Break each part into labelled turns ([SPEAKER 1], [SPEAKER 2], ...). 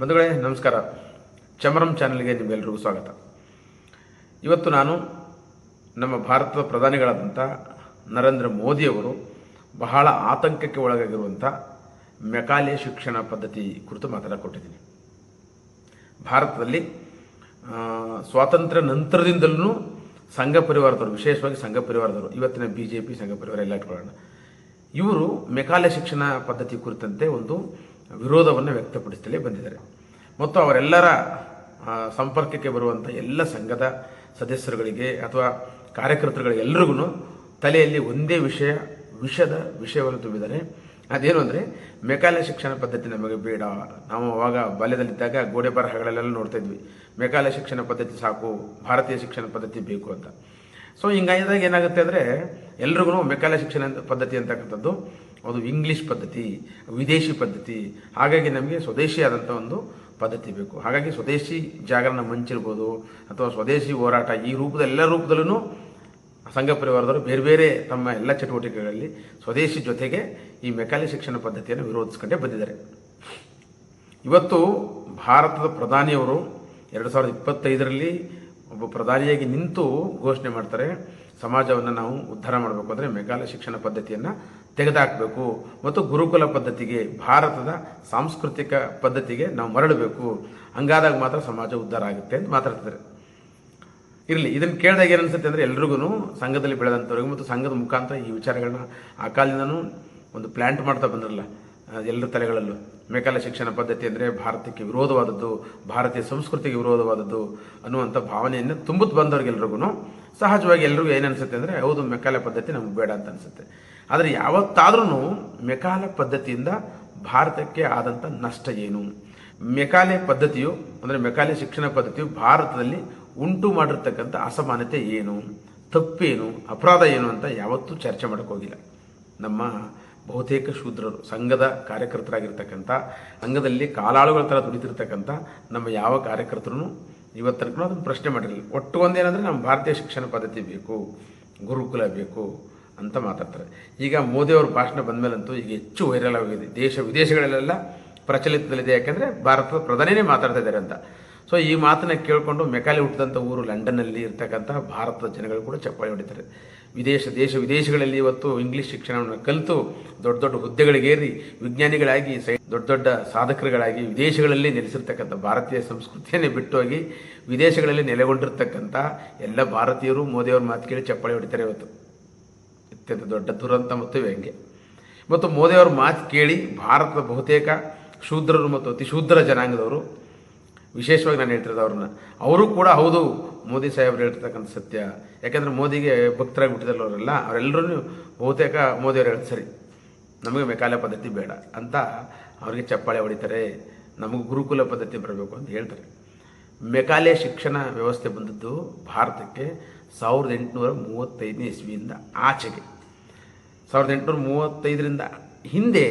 [SPEAKER 1] ಬಂಧುಗಳೇ, ನಮಸ್ಕಾರ. ಚಮರಂ ಚಾನಲ್ಗೆ ನಿಮಗೆಲ್ಲರಿಗೂ ಸ್ವಾಗತ. ಇವತ್ತು ನಾನು ನಮ್ಮ ಭಾರತದ ಪ್ರಧಾನಿಗಳಾದಂಥ ನರೇಂದ್ರ ಮೋದಿಯವರು ಬಹಳ ಆತಂಕಕ್ಕೆ ಒಳಗಾಗಿರುವಂಥ ಮೆಕಾಲೆ ಶಿಕ್ಷಣ ಪದ್ಧತಿ ಕುರಿತು ಮಾತಾಡಿಕೊಟ್ಟಿದ್ದೀನಿ ಭಾರತದಲ್ಲಿ ಸ್ವಾತಂತ್ರ್ಯ ನಂತರದಿಂದಲೂ ಸಂಘ ಪರಿವಾರದವರು, ವಿಶೇಷವಾಗಿ ಸಂಘ ಪರಿವಾರದವರು, ಇವತ್ತಿನ ಬಿ ಜೆ ಪಿ ಸಂಘ ಪರಿವಾರ ಎಲ್ಲ ಇಟ್ಕೊಳ್ಳೋಣ ಇವರು ಮೆಕಾಲೆ ಶಿಕ್ಷಣ ಪದ್ಧತಿ ಕುರಿತಂತೆ ಒಂದು ವಿರೋಧವನ್ನು ವ್ಯಕ್ತಪಡಿಸುತ್ತಲೇ ಬಂದಿದ್ದಾರೆ. ಮತ್ತು ಅವರೆಲ್ಲರ ಸಂಪರ್ಕಕ್ಕೆ ಬರುವಂಥ ಎಲ್ಲ ಸಂಘದ ಸದಸ್ಯರುಗಳಿಗೆ ಅಥವಾ ಕಾರ್ಯಕರ್ತರುಗಳಿಗೆ ಎಲ್ರಿಗೂ ತಲೆಯಲ್ಲಿ ಒಂದೇ ವಿಷಯ, ವಿಷದ ವಿಷಯವನ್ನು ತುಂಬಿದ್ದಾರೆ. ಅದೇನು ಅಂದರೆ ಮೆಕಾಲೆ ಶಿಕ್ಷಣ ಪದ್ಧತಿ ನಮಗೆ ಬೇಡ. ನಾವು ಅವಾಗ ಬಾಲ್ಯದಲ್ಲಿದ್ದಾಗ ಗೋಡೆ ಬರಹಗಳಲ್ಲೆಲ್ಲ ನೋಡ್ತಾ ಇದ್ವಿ. ಶಿಕ್ಷಣ ಪದ್ಧತಿ ಸಾಕು, ಭಾರತೀಯ ಶಿಕ್ಷಣ ಪದ್ಧತಿ ಬೇಕು ಅಂತ. ಸೊ ಹಿಂಗಾಗಿದಾಗ ಏನಾಗುತ್ತೆ ಅಂದರೆ, ಎಲ್ರಿಗೂ ಮೆಕಾಲೆ ಶಿಕ್ಷಣ ಪದ್ಧತಿ ಅಂತಕ್ಕಂಥದ್ದು ಅದು ಇಂಗ್ಲೀಷ್ ಪದ್ಧತಿ, ವಿದೇಶಿ ಪದ್ಧತಿ, ಹಾಗಾಗಿ ನಮಗೆ ಸ್ವದೇಶಿ ಆದಂಥ ಒಂದು ಪದ್ಧತಿ ಬೇಕು. ಹಾಗಾಗಿ ಸ್ವದೇಶಿ ಜಾಗರಣ ಮಂಚಿರ್ಬೋದು, ಅಥವಾ ಸ್ವದೇಶಿ ಹೋರಾಟ ಈ ರೂಪದ ಎಲ್ಲ ರೂಪದಲ್ಲೂ ಸಂಘ ಪರಿವಾರದವರು ಬೇರೆ ಬೇರೆ ತಮ್ಮ ಎಲ್ಲ ಚಟುವಟಿಕೆಗಳಲ್ಲಿ ಸ್ವದೇಶಿ ಜೊತೆಗೆ ಈ ಮೆಕಾಲಿ ಶಿಕ್ಷಣ ಪದ್ಧತಿಯನ್ನು ವಿರೋಧಿಸ್ಕೊಂಡೇ ಬಂದಿದ್ದಾರೆ. ಇವತ್ತು ಭಾರತದ ಪ್ರಧಾನಿಯವರು ಎರಡು ಸಾವಿರದ ಇಪ್ಪತ್ತೈದರಲ್ಲಿ ಒಬ್ಬ ಪ್ರಧಾನಿಯಾಗಿ ನಿಂತು ಘೋಷಣೆ ಮಾಡ್ತಾರೆ, ಸಮಾಜವನ್ನು ನಾವು ಉದ್ಧಾರ ಮಾಡಬೇಕು ಅಂದರೆ ಮೆಕಾಲಿ ಶಿಕ್ಷಣ ಪದ್ಧತಿಯನ್ನು ತೆಗೆದುಹಾಕಬೇಕು ಮತ್ತು ಗುರುಕುಲ ಪದ್ಧತಿಗೆ, ಭಾರತದ ಸಾಂಸ್ಕೃತಿಕ ಪದ್ಧತಿಗೆ ನಾವು ಮರಳಬೇಕು. ಹಂಗಾದಾಗ ಮಾತ್ರ ಸಮಾಜ ಉದ್ಧಾರ ಆಗುತ್ತೆ ಅಂತ ಮಾತಾಡ್ತಿದ್ದಾರೆ. ಇರಲಿ ಇದನ್ನು ಕೇಳಿದಾಗ ಏನು ಅಂದರೆ ಎಲ್ರಿಗೂ ಸಂಘದಲ್ಲಿ ಬೆಳೆದಂಥವ್ರಿಗೆ ಮತ್ತು ಸಂಘದ ಮುಖಾಂತರ ಈ ವಿಚಾರಗಳನ್ನ ಆ ಕಾಲದಿಂದನೂ ಒಂದು ಪ್ಲ್ಯಾಂಟ್ ಮಾಡ್ತಾ ಬಂದಿರಲ್ಲ ಎಲ್ಲರ ತಲೆಗಳಲ್ಲೂ. ಮೇಕಾಲ ಶಿಕ್ಷಣ ಪದ್ಧತಿ ಅಂದರೆ ಭಾರತಕ್ಕೆ ವಿರೋಧವಾದದ್ದು, ಭಾರತೀಯ ಸಂಸ್ಕೃತಿಗೆ ವಿರೋಧವಾದದ್ದು ಅನ್ನುವಂಥ ಭಾವನೆಯನ್ನು ತುಂಬುತ್ತ ಬಂದವ್ರಿಗೆಲ್ರಿಗೂ ಸಹಜವಾಗಿ ಎಲ್ರಿಗೂ ಏನು ಅನಿಸುತ್ತೆ ಅಂದರೆ, ಹೌದು ಮೆಕಾಲ ಪದ್ಧತಿ ನಮ್ಗೆ ಬೇಡ ಅಂತ ಅನಿಸುತ್ತೆ. ಆದರೆ ಯಾವತ್ತಾದ್ರೂ ಮೆಕಾಲ ಪದ್ಧತಿಯಿಂದ ಭಾರತಕ್ಕೆ ಆದಂಥ ನಷ್ಟ ಏನು? ಮೆಕಾಲೆ ಪದ್ಧತಿಯು, ಅಂದರೆ ಮೆಕಾಲೆ ಶಿಕ್ಷಣ ಪದ್ಧತಿಯು ಭಾರತದಲ್ಲಿ ಉಂಟು ಮಾಡಿರ್ತಕ್ಕಂಥ ಅಸಮಾನತೆ ಏನು? ತಪ್ಪೇನು ಅಪರಾಧ ಏನು ಅಂತ ಯಾವತ್ತೂ ಚರ್ಚೆ ಮಾಡೋಕೆ ಹೋಗಿಲ್ಲ. ನಮ್ಮ ಬಹುತೇಕ ಶೂದ್ರರು, ಸಂಘದ ಕಾರ್ಯಕರ್ತರಾಗಿರ್ತಕ್ಕಂಥ, ಸಂಘದಲ್ಲಿ ಕಾಲಾಳುಗಳ ಥರ ದುಡಿತಿರ್ತಕ್ಕಂಥ ನಮ್ಮ ಯಾವ ಕಾರ್ಯಕರ್ತರು ಇವತ್ತರೆಗೂ ಅದನ್ನು ಪ್ರಶ್ನೆ ಮಾಡಿರಲಿಲ್ಲ. ಒಟ್ಟು ಒಂದೇನಂದರೆ ನಮ್ಮ ಭಾರತೀಯ ಶಿಕ್ಷಣ ಪದ್ಧತಿ ಬೇಕು, ಗುರುಕುಲ ಬೇಕು ಅಂತ ಮಾತಾಡ್ತಾರೆ. ಈಗ ಮೋದಿಯವ್ರ ಭಾಷಣ ಬಂದಮೇಲಂತೂ ಈಗ ಹೆಚ್ಚು ವೈರಲ್ ಆಗಿದೆ. ದೇಶ ವಿದೇಶಗಳಲ್ಲೆಲ್ಲ ಪ್ರಚಲಿತದಲ್ಲಿದೆ. ಯಾಕೆಂದರೆ ಭಾರತದ ಪ್ರಧಾನಿನೇ ಮಾತಾಡ್ತಾ ಇದ್ದಾರೆ ಅಂತ. ಸೊ ಈ ಮಾತನ್ನ ಕೇಳಿಕೊಂಡು ಮೆಕಾಲಿ ಹುಟ್ಟಿದಂಥ ಊರು ಲಂಡನ್ನಲ್ಲಿ ಇರ್ತಕ್ಕಂತಹ ಭಾರತದ ಜನಗಳು ಕೂಡ ಚಪ್ಪಾಳೆ ಹೊಡಿತಾರೆ. ವಿದೇಶ, ದೇಶ ವಿದೇಶಗಳಲ್ಲಿ ಇವತ್ತು ಇಂಗ್ಲೀಷ್ ಶಿಕ್ಷಣವನ್ನು ಕಲಿತು ದೊಡ್ಡ ದೊಡ್ಡ ಹುದ್ದೆಗಳಿಗೇರಿ ವಿಜ್ಞಾನಿಗಳಾಗಿ ದೊಡ್ಡ ದೊಡ್ಡ ಸಾಧಕರುಗಳಾಗಿ ವಿದೇಶಗಳಲ್ಲಿ ನೆಲೆಸಿರ್ತಕ್ಕಂಥ ಭಾರತೀಯ ಸಂಸ್ಕೃತಿಯನ್ನೇ ಬಿಟ್ಟು ಹೋಗಿ ವಿದೇಶಗಳಲ್ಲಿ ನೆಲೆಗೊಂಡಿರ್ತಕ್ಕಂಥ ಎಲ್ಲ ಭಾರತೀಯರು ಮೋದಿಯವ್ರ ಮಾತು ಕೇಳಿ ಚಪ್ಪಾಳೆ ಹೊಡಿತಾರೆ ಇವತ್ತು. ಅತ್ಯಂತ ದೊಡ್ಡ ದುರಂತ ಮತ್ತು ವ್ಯಂಗ್ಯ ಮತ್ತು ಮೋದಿಯವ್ರ ಮಾತು ಕೇಳಿ ಭಾರತದ ಬಹುತೇಕ ಶೂದ್ರರು ಮತ್ತು ಅತಿ ಶೂದ್ರ ಜನಾಂಗದವರು, ವಿಶೇಷವಾಗಿ ನಾನು ಹೇಳ್ತಿರೋದು ಅವ್ರನ್ನ, ಅವರು ಕೂಡ ಹೌದು ಮೋದಿ ಸಾಹೇಬರು ಹೇಳ್ತಕ್ಕಂಥ ಸತ್ಯ. ಯಾಕೆಂದರೆ ಮೋದಿಗೆ ಭಕ್ತರಾಗಿ ಬಿಟ್ಟಿದ್ದಲ್ಲ ಅವರೆಲ್ಲ ಅವರೆಲ್ಲರೂ ಬಹುತೇಕ ಮೋದಿಯವರು ಹೇಳಿ ಸರಿ, ನಮಗೆ ಮೆಕಾಲೆ ಪದ್ಧತಿ ಬೇಡ ಅಂತ ಅವರಿಗೆ ಚಪ್ಪಾಳೆ ಹೊಡಿತಾರೆ, ನಮಗೆ ಗುರುಕುಲ ಪದ್ಧತಿ ಬರಬೇಕು ಅಂತ ಹೇಳ್ತಾರೆ. ಮೆಕಾಲೆ ಶಿಕ್ಷಣ ವ್ಯವಸ್ಥೆ ಬಂದದ್ದು ಭಾರತಕ್ಕೆ ಸಾವಿರದ ಎಂಟುನೂರ ಮೂವತ್ತೈದನೇ ಇಸ್ವಿಯಿಂದ ಆಚೆಗೆ. ಸಾವಿರದ ಎಂಟುನೂರ ಮೂವತ್ತೈದರಿಂದ ಹಿಂದೆ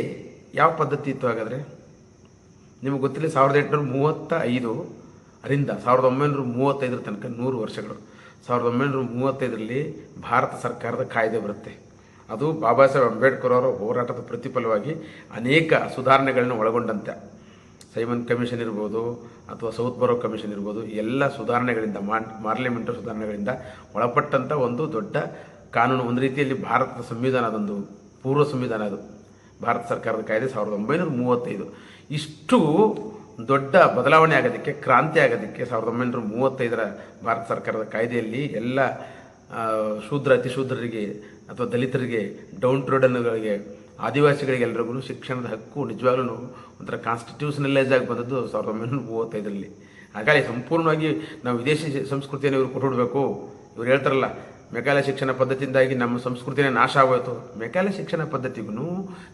[SPEAKER 1] ಯಾವ ಪದ್ಧತಿ ಇತ್ತು ಹಾಗಾದರೆ? ನಿಮಗೆ ಗೊತ್ತಿಲ್ಲ, ಸಾವಿರದ ಎಂಟುನೂರ ಮೂವತ್ತ ಐದು ಅರಿಂದ ಸಾವಿರದ ಒಂಬೈನೂರ ಮೂವತ್ತೈದರ ತನಕ ನೂರು ವರ್ಷಗಳು. ಸಾವಿರದ ಒಂಬೈನೂರ ಮೂವತ್ತೈದರಲ್ಲಿ ಭಾರತ ಸರ್ಕಾರದ ಕಾಯ್ದೆ ಬರುತ್ತೆ. ಅದು ಬಾಬಾ ಸಾಹೇಬ್ ಅಂಬೇಡ್ಕರ್ ಅವರ ಹೋರಾಟದ ಪ್ರತಿಫಲವಾಗಿ ಅನೇಕ ಸುಧಾರಣೆಗಳನ್ನು ಒಳಗೊಂಡಂತೆ. ಸೈಮನ್ ಕಮಿಷನ್ ಇರ್ಬೋದು ಅಥವಾ ಸೌತ್ ಬರೋ ಕಮಿಷನ್ ಇರ್ಬೋದು ಎಲ್ಲ ಸುಧಾರಣೆಗಳಿಂದ ಮಾರ್ಲಿಮೆಂಟ್ ಸುಧಾರಣೆಗಳಿಂದ ಒಳಪಟ್ಟಂಥ ಒಂದು ದೊಡ್ಡ ಕಾನೂನು, ಒಂದು ರೀತಿಯಲ್ಲಿ ಭಾರತದ ಸಂವಿಧಾನ ಅದೊಂದು ಪೂರ್ವ ಸಂವಿಧಾನ ಅದು. ಭಾರತ ಸರ್ಕಾರದ ಕಾಯ್ದೆ ಸಾವಿರದ ಒಂಬೈನೂರ ಮೂವತ್ತೈದು. ಇಷ್ಟು ದೊಡ್ಡ ಬದಲಾವಣೆ ಆಗೋದಕ್ಕೆ, ಕ್ರಾಂತಿ ಆಗೋದಕ್ಕೆ ಸಾವಿರದ ಒಂಬೈನೂರ ಮೂವತ್ತೈದರ ಭಾರತ ಸರ್ಕಾರದ ಕಾಯ್ದೆಯಲ್ಲಿ ಎಲ್ಲ ಶೂದ್ರ, ಅತಿಶೂದ್ರರಿಗೆ ಅಥವಾ ದಲಿತರಿಗೆ, ಡೌನ್ ಟ್ರೋಡನ್ಗಳಿಗೆ ಆದಿವಾಸಿಗಳಿಗೆ ಎಲ್ರಿಗೂ ಶಿಕ್ಷಣದ ಹಕ್ಕು ನಿಜವಾಗ್ಲೂ ಒಂಥರ ಕಾನ್ಸ್ಟಿಟ್ಯೂಷನಲೈಸ್ ಆಗಿ ಬಂದದ್ದು ಸಾವಿರದ ಒಂಬೈನೂರ ಮೂವತ್ತೈದರಲ್ಲಿ. ಹಾಗಾಗಿ ಸಂಪೂರ್ಣವಾಗಿ ನಾವು ವಿದೇಶಿ ಸಂಸ್ಕೃತಿಯನ್ನು ಇವರು ಕೊಟ್ಬಿಡ್ಬೇಕು. ಇವ್ರು ಹೇಳ್ತಾರಲ್ಲ ಮೆಕಾಲೆ ಶಿಕ್ಷಣ ಪದ್ಧತಿಯಿಂದಾಗಿ ನಮ್ಮ ಸಂಸ್ಕೃತಿನೇ ನಾಶ ಆಗೋಯಿತು. ಮೆಕಾಲೆ ಶಿಕ್ಷಣ ಪದ್ಧತಿಗೂ,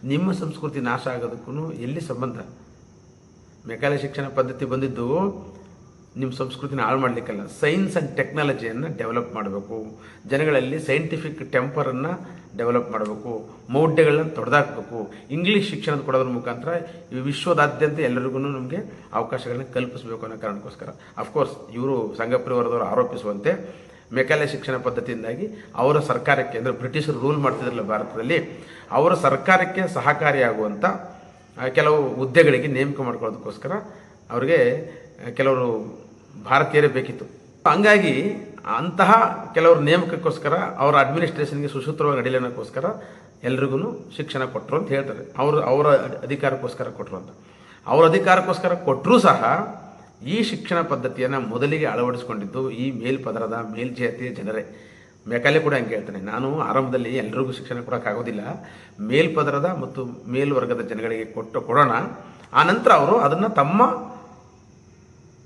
[SPEAKER 1] ನಿಮ್ಮ ಸಂಸ್ಕೃತಿ ನಾಶ ಆಗೋದಕ್ಕೂ ಎಲ್ಲಿ ಸಂಬಂಧ? ಮೆಕಾಲೆ ಶಿಕ್ಷಣ ಪದ್ಧತಿ ಬಂದಿದ್ದು ನಿಮ್ಮ ಸಂಸ್ಕೃತಿನ ಹಾಳು ಮಾಡಲಿಕ್ಕಲ್ಲ. ಸೈನ್ಸ್ ಆ್ಯಂಡ್ ಟೆಕ್ನಾಲಜಿಯನ್ನು ಡೆವಲಪ್ ಮಾಡಬೇಕು. ಜನಗಳಲ್ಲಿ ಸೈಂಟಿಫಿಕ್ ಟೆಂಪರನ್ನು ಡೆವಲಪ್ ಮಾಡಬೇಕು. ಮೌಢ್ಯಗಳನ್ನ ತೊಡೆದಾಕಬೇಕು. ಇಂಗ್ಲೀಷ್ ಶಿಕ್ಷಣದ ಕೊಡೋದ್ರ ಮುಖಾಂತರ ಈ ವಿಶ್ವದಾದ್ಯಂತ ಎಲ್ಲರಿಗೂ ನಮಗೆ ಅವಕಾಶಗಳನ್ನ ಕಲ್ಪಿಸಬೇಕು ಅನ್ನೋ ಕಾರಣಕ್ಕೋಸ್ಕರ. ಅಫ್ಕೋರ್ಸ್ ಇವರು ಸಂಘ ಪರಿವಾರದವರು ಆರೋಪಿಸುವಂತೆ ಮೆಕಾಲೆ ಶಿಕ್ಷಣ ಪದ್ಧತಿಯಿಂದಾಗಿ ಅವರ ಸರ್ಕಾರಕ್ಕೆ ಅಂದರೆ ಬ್ರಿಟಿಷರು ರೂಲ್ ಮಾಡ್ತಿದ್ರಲ್ಲ ಭಾರತದಲ್ಲಿ, ಅವರ ಸರ್ಕಾರಕ್ಕೆ ಸಹಕಾರಿಯಾಗುವಂಥ ಕೆಲವು ಹುದ್ದೆಗಳಿಗೆ ನೇಮಕ ಮಾಡ್ಕೊಳ್ಳೋದಕ್ಕೋಸ್ಕರ ಅವ್ರಿಗೆ ಕೆಲವರು ಭಾರತೀಯರೇ ಬೇಕಿತ್ತು. ಹಂಗಾಗಿ ಅಂತಹ ಕೆಲವರು ನೇಮಕಕ್ಕೋಸ್ಕರ ಅವರ ಅಡ್ಮಿನಿಸ್ಟ್ರೇಷನ್ಗೆ ಸುಸೂತ್ರವಾಗಿ ನಡೀಲಿನಕ್ಕೋಸ್ಕರ ಎಲ್ರಿಗೂ ಶಿಕ್ಷಣ ಕೊಟ್ಟರು ಅಂತ ಹೇಳ್ತಾರೆ. ಅವರು ಅವರ ಅಧಿಕಾರಕ್ಕೋಸ್ಕರ ಕೊಟ್ಟರು ಅಂತ. ಅವರ ಅಧಿಕಾರಕ್ಕೋಸ್ಕರ ಕೊಟ್ಟರೂ ಸಹ ಈ ಶಿಕ್ಷಣ ಪದ್ಧತಿಯನ್ನು ಮೊದಲಿಗೆ ಅಳವಡಿಸಿಕೊಂಡಿದ್ದು ಈ ಮೇಲ್ಪದರದ ಮೇಲ್ಜಾತಿಯ ಜನರೇ. ಮೆಕಾಲೆ ಕೂಡ ಹಂಗೆ ಹೇಳ್ತಾನೆ, ನಾನು ಆರಂಭದಲ್ಲಿ ಎಲ್ರಿಗೂ ಶಿಕ್ಷಣ ಕೊಡೋಕ್ಕಾಗೋದಿಲ್ಲ ಮೇಲ್ಪದರದ ಮತ್ತು ಮೇಲ್ವರ್ಗದ ಜನಗಳಿಗೆ ಕೊಟ್ಟು ಕೊಡೋಣ. ಆನಂತರ ನಂತರ ಅವರು ಅದನ್ನು ತಮ್ಮ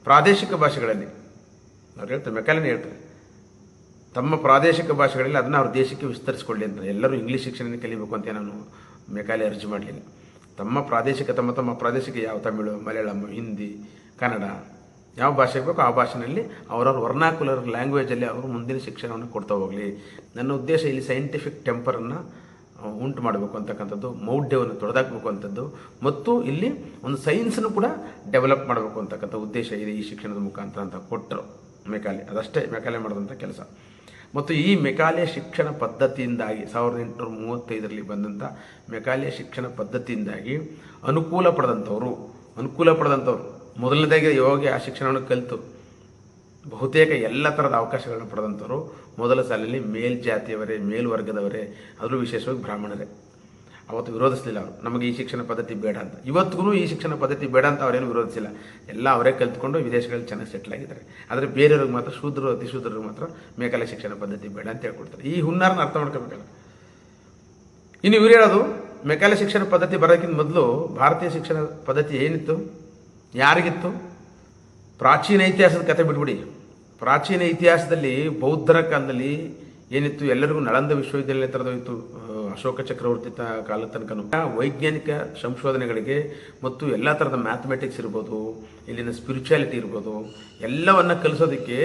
[SPEAKER 1] ಪ್ರಾದೇಶಿಕ ಭಾಷೆಗಳಲ್ಲಿ, ಅವ್ರು ಹೇಳ್ತಾರೆ ಮೆಕಾಲೆನೇ ಹೇಳ್ತಾರೆ, ತಮ್ಮ ಪ್ರಾದೇಶಿಕ ಭಾಷೆಗಳಲ್ಲಿ ಅದನ್ನು ಅವ್ರ ದೇಶಕ್ಕೆ ವಿಸ್ತರಿಸ್ಕೊಳ್ಳಿ ಅಂತ. ಎಲ್ಲರೂ ಇಂಗ್ಲೀಷ್ ಶಿಕ್ಷಣ ಕಲಿಬೇಕು ಅಂತ ನಾನು ಮೆಕಾಲೆ ಅರ್ಜಿ ಮಾಡಲಿಲ್ಲ ತಮ್ಮ ಪ್ರಾದೇಶಿಕ, ತಮ್ಮ ತಮ್ಮ ಪ್ರಾದೇಶಿಕ, ಯಾವ ತಮಿಳು, ಮಲಯಾಳಂ, ಹಿಂದಿ, ಕನ್ನಡ ಯಾವ ಭಾಷೆ ಬೇಕೋ ಆ ಭಾಷೆಯಲ್ಲಿ ಅವರವ್ರ ವರ್ನಾಕುಲರ್ ಲ್ಯಾಂಗ್ವೇಜಲ್ಲಿ ಅವರು ಮುಂದಿನ ಶಿಕ್ಷಣವನ್ನು ಕೊಡ್ತಾ ಹೋಗಲಿ. ನನ್ನ ಉದ್ದೇಶ ಇಲ್ಲಿ ಸೈಂಟಿಫಿಕ್ ಟೆಂಪರನ್ನು ಉಂಟು ಮಾಡಬೇಕು ಅಂತಕ್ಕಂಥದ್ದು, ಮೌಢ್ಯವನ್ನು ತೊಡೆದಾಕಬೇಕು ಅಂಥದ್ದು ಮತ್ತು ಇಲ್ಲಿ ಒಂದು ಸೈನ್ಸನ್ನು ಕೂಡ ಡೆವಲಪ್ ಮಾಡಬೇಕು ಅಂತಕ್ಕಂಥ ಉದ್ದೇಶ ಇದೆ ಈ ಶಿಕ್ಷಣದ ಮುಖಾಂತರ ಅಂತ ಕೊಟ್ಟರು ಮೆಕಾಲೆ. ಅದಷ್ಟೇ ಮೆಕಾಲೆ ಮಾಡಿದಂಥ ಕೆಲಸ. ಮತ್ತು ಈ ಮೆಕಾಲೆ ಶಿಕ್ಷಣ ಪದ್ಧತಿಯಿಂದಾಗಿ ಸಾವಿರದ ಎಂಟುನೂರ ಮೂವತ್ತೈದರಲ್ಲಿ ಬಂದಂಥ ಮೆಕಾಲೆ ಶಿಕ್ಷಣ ಪದ್ಧತಿಯಿಂದಾಗಿ ಅನುಕೂಲ ಪಡೆದಂಥವರು, ಅನುಕೂಲ ಪಡೆದಂಥವ್ರು ಮೊದಲನೇದಾಗಿ ಯೋಗಿ ಆ ಶಿಕ್ಷಣವನ್ನು ಕಲಿತು ಬಹುತೇಕ ಎಲ್ಲ ಥರದ ಅವಕಾಶಗಳನ್ನು ಪಡೆದಂಥವರು ಮೊದಲ ಸಾಲಿನಲ್ಲಿ ಮೇಲ್ಜಾತಿಯವರೇ, ಮೇಲ್ವರ್ಗದವರೇ, ಅದರಲ್ಲೂ ವಿಶೇಷವಾಗಿ ಬ್ರಾಹ್ಮಣರೇ. ಅವತ್ತು ವಿರೋಧಿಸಲಿಲ್ಲ ಅವರು. ನಮಗೆ ಈ ಶಿಕ್ಷಣ ಪದ್ಧತಿ ಬೇಡ ಅಂತ. ಇವತ್ತಿಗೂ ಈ ಶಿಕ್ಷಣ ಪದ್ಧತಿ ಬೇಡ ಅಂತ ಅವರೇನು ವಿರೋಧಿಸಿಲ್ಲ. ಎಲ್ಲ ಅವರೇ ಕಲ್ತ್ಕೊಂಡು ವಿದೇಶಗಳಲ್ಲಿ ಚೆನ್ನಾಗಿ ಸೆಟ್ಲ್ ಆಗಿದ್ದಾರೆ. ಆದರೆ ಬೇರೆಯವ್ರಿಗೆ ಮಾತ್ರ ಶೂದ್ರರು ಅತಿ ಶೂದ್ರರಿಗೆ ಮಾತ್ರ ಮೇಕಲೆ ಶಿಕ್ಷಣ ಪದ್ಧತಿ ಬೇಡ ಅಂತ ಹೇಳ್ಕೊಡ್ತಾರೆ. ಈ ಹುನ್ನಾರನ ಅರ್ಥ ಮಾಡ್ಕೋಬೇಕಲ್ಲ ಇನ್ನು ಇವ್ರು ಹೇಳೋದು, ಮೆಕಾಲೆ ಶಿಕ್ಷಣ ಪದ್ಧತಿ ಬರೋಕ್ಕಿಂತ ಮೊದಲು ಭಾರತೀಯ ಶಿಕ್ಷಣ ಪದ್ಧತಿ ಏನಿತ್ತು? ಯಾರಿಗಿತ್ತು? ಪ್ರಾಚೀನ ಇತಿಹಾಸದ ಕತೆ ಬಿಟ್ಬಿಡಿ. ಪ್ರಾಚೀನ ಇತಿಹಾಸದಲ್ಲಿ ಬೌದ್ಧರ ಕಾಲದಲ್ಲಿ ಏನಿತ್ತು? ಎಲ್ಲರಿಗೂ ನಳಂದ ವಿಶ್ವವಿದ್ಯಾಲಯ ತರದೋಯಿತು ಅಶೋಕ ಚಕ್ರವರ್ತಿ ತ ಕಾಲ ತನಕ. ವೈಜ್ಞಾನಿಕ ಸಂಶೋಧನೆಗಳಿಗೆ ಮತ್ತು ಎಲ್ಲ ಥರದ ಮ್ಯಾಥಮೆಟಿಕ್ಸ್ ಇರ್ಬೋದು, ಇಲ್ಲಿನ ಸ್ಪಿರಿಚುಯಾಲಿಟಿ ಇರ್ಬೋದು, ಎಲ್ಲವನ್ನು ಕಲಿಸೋದಕ್ಕೆ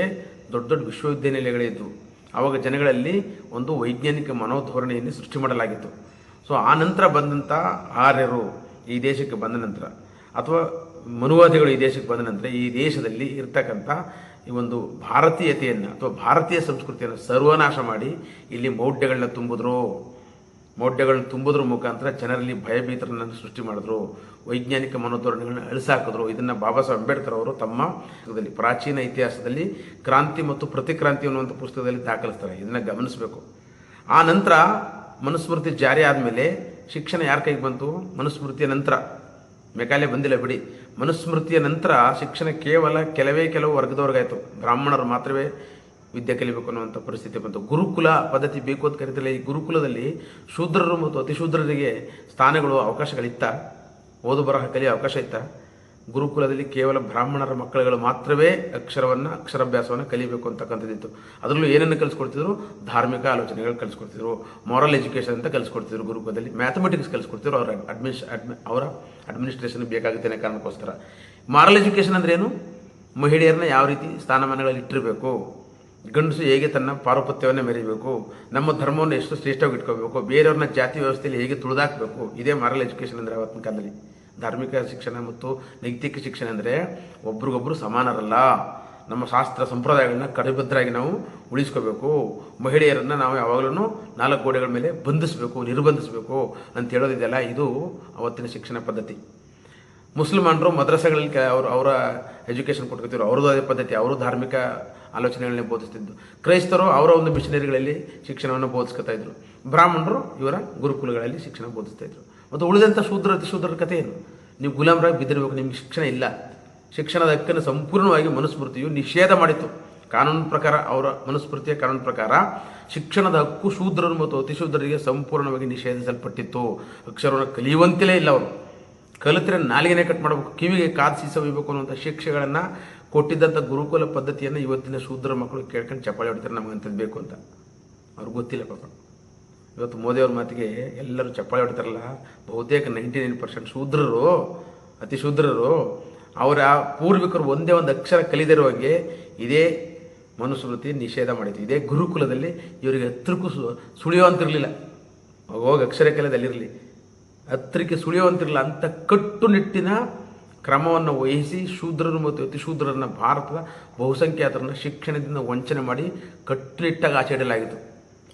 [SPEAKER 1] ದೊಡ್ಡ ದೊಡ್ಡ ವಿಶ್ವವಿದ್ಯಾನಿಲಯಗಳಿದ್ದವು ಆವಾಗ ಜನಗಳಲ್ಲಿ ಒಂದು ವೈಜ್ಞಾನಿಕ ಮನೋಧೋರಣೆಯನ್ನು ಸೃಷ್ಟಿ ಮಾಡಲಾಗಿತ್ತು. ಸೊ ಆ ನಂತರ ಬಂದಂಥ ಆರ್ಯರು ಈ ದೇಶಕ್ಕೆ ಬಂದ ನಂತರ. ಅಥವಾ ಮನುವಾದಿಗಳು ಈ ದೇಶಕ್ಕೆ ಬಂದ ನಂತರ ಈ ದೇಶದಲ್ಲಿ ಇರ್ತಕ್ಕಂಥ ಈ ಒಂದು ಭಾರತೀಯತೆಯನ್ನು ಅಥವಾ ಭಾರತೀಯ ಸಂಸ್ಕೃತಿಯನ್ನು ಸರ್ವನಾಶ ಮಾಡಿ ಇಲ್ಲಿ ಮೌಢ್ಯಗಳನ್ನ ತುಂಬಿದ್ರು. ಮೌಢ್ಯಗಳನ್ನ ತುಂಬಿದ್ರ ಮುಖಾಂತರ ಜನರಲ್ಲಿ ಭಯಭೀತರನ್ನು ಸೃಷ್ಟಿ ಮಾಡಿದ್ರು. ವೈಜ್ಞಾನಿಕ ಮನೋಧೋರಣೆಗಳನ್ನ ಅಳಿಸಾಕಿದ್ರು. ಇದನ್ನು ಬಾಬಾ ಸಾಹೇಬ್ ಅಂಬೇಡ್ಕರ್ ಅವರು ತಮ್ಮ ಪುಸ್ತಕದಲ್ಲಿ, ಪ್ರಾಚೀನ ಇತಿಹಾಸದಲ್ಲಿ ಕ್ರಾಂತಿ ಮತ್ತು ಪ್ರತಿಕ್ರಾಂತಿ ಅನ್ನುವಂಥ ಪುಸ್ತಕದಲ್ಲಿ ದಾಖಲಿಸ್ತಾರೆ. ಇದನ್ನು ಗಮನಿಸಬೇಕು. ಆ ನಂತರ ಮನುಸ್ಮೃತಿ ಜಾರಿ ಆದಮೇಲೆ ಶಿಕ್ಷಣ ಯಾರ ಕೈಗೆ ಬಂತು? ಮನುಸ್ಮೃತಿಯ ನಂತರ. ಮೆಕಾಲೆ ಬಂದಿಲ್ಲ ಬಿಡಿ. ಮನುಸ್ಮೃತಿಯ ನಂತರ ಶಿಕ್ಷಣ ಕೇವಲ ಕೆಲವೇ ಕೆಲವು ವರ್ಗದವ್ರಿಗಾಯಿತು. ಬ್ರಾಹ್ಮಣರು ಮಾತ್ರವೇ ವಿದ್ಯೆ ಕಲಿಬೇಕು ಅನ್ನುವಂಥ ಪರಿಸ್ಥಿತಿ ಬಂತು. ಗುರುಕುಲ ಪದ್ಧತಿ ಬೇಕು ಅಂತ ಕರೀತಿಲ್ಲ ಈ ಗುರುಕುಲದಲ್ಲಿ ಶೂದ್ರರು ಮತ್ತು ಅತಿಶೂದ್ರರಿಗೆ ಸ್ಥಾನಗಳು, ಅವಕಾಶಗಳಿತ್ತ. ಓದು ಬರಹ ಕಲಿಯೋ ಅವಕಾಶ ಇತ್ತ. ಗುರುಕುಲದಲ್ಲಿ ಕೇವಲ ಬ್ರಾಹ್ಮಣರ ಮಕ್ಕಳುಗಳು ಮಾತ್ರವೇ ಅಕ್ಷರವನ್ನು, ಅಕ್ಷರಾಭ್ಯಾಸವನ್ನು ಕಲಿಬೇಕು ಅಂತಕ್ಕಂಥದ್ದಿತ್ತು. ಅದರಲ್ಲೂ ಏನನ್ನು ಕಲಿಸ್ಕೊಡ್ತಿದ್ರು? ಧಾರ್ಮಿಕ ಆಲೋಚನೆಗಳು ಕಲಿಸ್ಕೊಡ್ತಿದ್ರು. ಮಾರಲ್ ಎಜುಕೇಷನ್ ಅಂತ ಕಲಿಸ್ಕೊಡ್ತಿದ್ರು ಗುರುಕುಲದಲ್ಲಿ. ಮ್ಯಾಥಮೆಟಿಕ್ಸ್ ಕಲಿಸ್ಕೊಡ್ತಿದ್ರು. ಅವರ ಅಡ್ಮಿನಿಸ್ ಅಡ್ಮಿ ಅವರ ಅಡ್ಮಿನಿಸ್ಟ್ರೇಷನ್ ಬೇಕಾಗುತ್ತೆ ಕಾರಣಕ್ಕೋಸ್ಕರ. ಮಾರಲ್ ಎಜುಕೇಷನ್ ಏನು? ಮಹಿಳೆಯರನ್ನ ಯಾವ ರೀತಿ ಸ್ಥಾನಮಾನಗಳಲ್ಲಿ ಇಟ್ಟಿರಬೇಕು? ಗಂಡಸು ಹೇಗೆ ತನ್ನ ಪಾರುಪತ್ಯವನ್ನು ಮೆರಿಬೇಕು? ನಮ್ಮ ಧರ್ಮವನ್ನು ಎಷ್ಟು ಶ್ರೇಷ್ಠವಾಗಿ ಇಟ್ಕೋಬೇಕು? ಬೇರೆಯವ್ರನ್ನ ಜಾತಿ ವ್ಯವಸ್ಥೆಯಲ್ಲಿ ಹೇಗೆ ತುಳಿದಾಕಬೇಕು? ಇದೇ ಮಾರಲ್ ಎಜುಕೇಷನ್ ಅಂದರೆ ಅವತ್ತಿನ ಕಾಲದಲ್ಲಿ. ಧಾರ್ಮಿಕ ಶಿಕ್ಷಣ ಮತ್ತು ನೈತಿಕ ಶಿಕ್ಷಣ ಅಂದರೆ ಒಬ್ರಿಗೊಬ್ರು ಸಮಾನರಲ್ಲ. ನಮ್ಮ ಶಾಸ್ತ್ರ ಸಂಪ್ರದಾಯಗಳನ್ನ ಕಡಿಬದ್ರಾಗಿ ನಾವು ಉಳಿಸ್ಕೋಬೇಕು. ಮಹಿಳೆಯರನ್ನು ನಾವು ಯಾವಾಗಲೂ ನಾಲ್ಕು ಗೋಡೆಗಳ ಮೇಲೆ ಬಂಧಿಸಬೇಕು, ನಿರ್ಬಂಧಿಸಬೇಕು ಅಂತ ಹೇಳೋದಿದೆಯಲ್ಲ, ಇದು ಅವತ್ತಿನ ಶಿಕ್ಷಣ ಪದ್ಧತಿ. ಮುಸಲ್ಮಾನರು ಮದ್ರಸಗಳಲ್ಲಿ ಅವರು, ಅವರ ಎಜುಕೇಷನ್ ಕೊಟ್ಕೋತಿದ್ರು, ಅವ್ರದ್ದು ಅದೇ ಪದ್ಧತಿ, ಅವರು ಧಾರ್ಮಿಕ ಆಲೋಚನೆಗಳನ್ನೇ ಬೋಧಿಸ್ತಿದ್ದು. ಕ್ರೈಸ್ತರು ಅವರ ಒಂದು ಮಿಷನರಿಗಳಲ್ಲಿ ಶಿಕ್ಷಣವನ್ನು ಬೋಧಿಸ್ಕೊತಾ ಇದ್ರು. ಬ್ರಾಹ್ಮಣರು ಇವರ ಗುರುಕುಲಗಳಲ್ಲಿ ಶಿಕ್ಷಣ ಬೋಧಿಸ್ತಾ ಇದ್ರು. ಮತ್ತು ಉಳಿದಂಥ ಶೂದ್ರ ಶೂದ್ರರ ಕಥೆ ಏನು? ನೀವು ಗುಲಾಮರಾಗಿ ಬಿದ್ದಿರಬೇಕು, ನಿಮಗೆ ಶಿಕ್ಷಣ ಇಲ್ಲ. ಶಿಕ್ಷಣದ ಹಕ್ಕನ್ನು ಸಂಪೂರ್ಣವಾಗಿ ಮನುಸ್ಮೃತಿಯು ನಿಷೇಧ ಮಾಡಿತು ಕಾನೂನು ಪ್ರಕಾರ, ಅವರ ಮನುಸ್ಮೃತಿಯ ಕಾನೂನು ಪ್ರಕಾರ ಶಿಕ್ಷಣದ ಹಕ್ಕು ಶೂದ್ರರು ಮತ್ತು ಅತಿಶೂದ್ರರಿಗೆ ಸಂಪೂರ್ಣವಾಗಿ ನಿಷೇಧಿಸಲ್ಪಟ್ಟಿತ್ತು. ಅಕ್ಷರವನ್ನು ಕಲಿಯುವಂತಲೇ ಇಲ್ಲ ಅವರು. ಕಲಿತರೆ ನಾಲಿಗೆನೇ ಕಟ್ ಮಾಡಬೇಕು, ಕಿವಿಗೆ ಕಾದ ಸೀಸ ಅನ್ನುವಂಥ ಶಿಕ್ಷೆಗಳನ್ನು ಕೊಟ್ಟಿದ್ದಂಥ ಗುರುಕುಲ ಪದ್ಧತಿಯನ್ನು ಇವತ್ತಿನ ಶೂದ್ರ ಮಕ್ಕಳು ಕೇಳ್ಕೊಂಡು ಚಪಾಳಿ ಹೊಡಿತಾರೆ, ನಮಗೆ ಅಂತದ್ದು ಬೇಕು ಅಂತ. ಅವ್ರಿಗೆ ಗೊತ್ತಿಲ್ಲ ಪಾಪ. ಇವತ್ತು ಮೋದಿಯವ್ರ ಮಾತಿಗೆ ಎಲ್ಲರೂ ಚಪ್ಪಾಳೆ ಹೊಡಿತಾರಲ್ಲ, ಬಹುತೇಕ ನೈಂಟಿ ನೈನ್ ಪರ್ಸೆಂಟ್ ಶೂದ್ರರು, ಅತಿ ಶೂದ್ರರು, ಅವರ ಪೂರ್ವಿಕರು ಒಂದೇ ಒಂದು ಅಕ್ಷರ ಕಲಿದಿರುವಾಗೆ ಇದೇ ಮನುಸ್ಮೃತಿ ನಿಷೇಧ ಮಾಡಿತು ಇದೇ ಗುರುಕುಲದಲ್ಲಿ ಇವರಿಗೆ ಹತ್ರಕ್ಕೂ ಸು ಸುಳಿಯುವಂತಿರಲಿಲ್ಲ ಹೋಗಿ ಅಕ್ಷರ ಕಲೆದಲ್ಲಿರಲಿ ಹತ್ತಿರಕ್ಕೆ ಸುಳಿಯುವಂತಿರಲಿಲ್ಲ ಅಂತ ಕಟ್ಟುನಿಟ್ಟಿನ ಕ್ರಮವನ್ನು ವಹಿಸಿ ಶೂದ್ರರು ಮತ್ತು ಅತಿಶೂದ್ರರನ್ನು ಭಾರತದ ಬಹುಸಂಖ್ಯಾತರನ್ನ ಶಿಕ್ಷಣದಿಂದ ವಂಚನೆ ಮಾಡಿ ಕಟ್ಟುನಿಟ್ಟಾಗಿ ಆಚೆ ಇಡಲಾಗಿತ್ತು